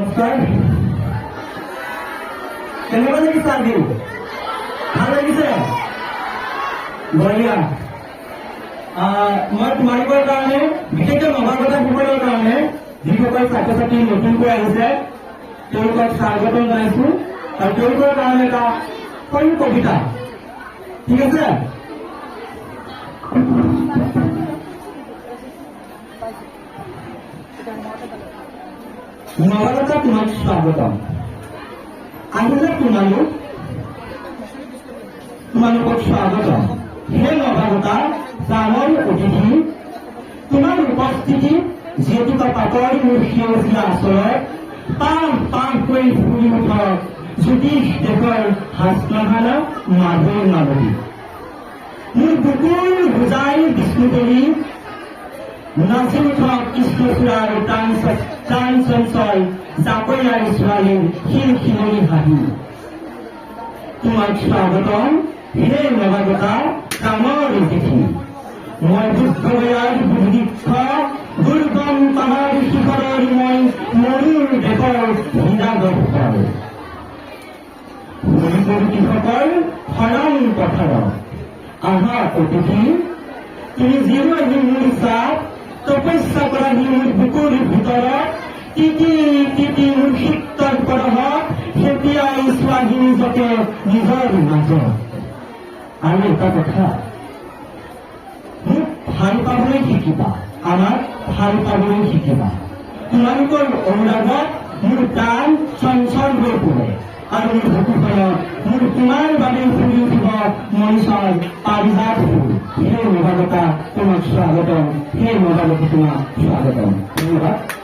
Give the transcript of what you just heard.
নমস্কাৰ কেনেকুৱা লাগিছে আজি ভালো লাগিছে বঢ়িয়া মই তোমালোকৰ কাৰণে, বিশেষকৈ নৱাগত সকলৰ কাৰণে যিসকল ছাত্ৰ ছাত্ৰী নতুনকৈ আহিছে, তেওঁলোকক স্বাগতম জনাইছো। আৰু তেওঁলোকৰ কাৰণে এটা সৰু কবিতা। ঠিক আছে? নৱাগত তোমাক স্বাগতম। আহিলে তোমালোক তোমালোকক স্বাগতম। হে নৱাগতা ডাঙৰ অতিথি। তোমাৰ উপস্থিতি যিহেতুকে পাতৰ মোৰ সেউজীয়া আচৰত পাহ পাহ ফুৰি উঠক জ্যোতিষ দেশৰ হাস্যহানা মাধুৰ মাধৱী মোৰ বুকুৰ বুজাই নাচি উঠক কৃষ্ণচূড়াৰ টান টান চঞ্চল জাকৈয়াৰ ছোৱালীৰ শিল শিলনি হাঁহি তোমাক স্বাগতম হে কামৰ অতিথি মই বুদ্ধগয়াৰ বুদ্ধিক্ষ দুৰ্গম পাহাৰ শিখৰৰ মই মৰুৰ দেশৰ হীৰাগৰ মণিপুৰকীসকল শৰণ পথাৰত আহা অতিথি তুমি মোৰ চাপ তপস্যা কৰা মোৰ বুকুৰ ভিতৰত তিতি তিতি শীতৰ পৰহত সেতিয়াই স্বাধীন যাতে নিজৰ আৰু এটা কথা ভালো পাবলৈ শিকিবা আমাক ভালো পাবলৈ শিকিবা তোমালোকৰ অনুৰাগত মোৰ প্ৰাণ চঞ্চল হৈ পৰে আৰু মোৰ বুকুখনত মোৰ তোমাৰ বাবে ফুলি উঠিব মনীষৰ পাৰিজাত ফুল। সেই নৱাগতা তোমাক স্বাগতম। হে নৱাগতা তোমাক স্বাগতম। ধন্যবাদ।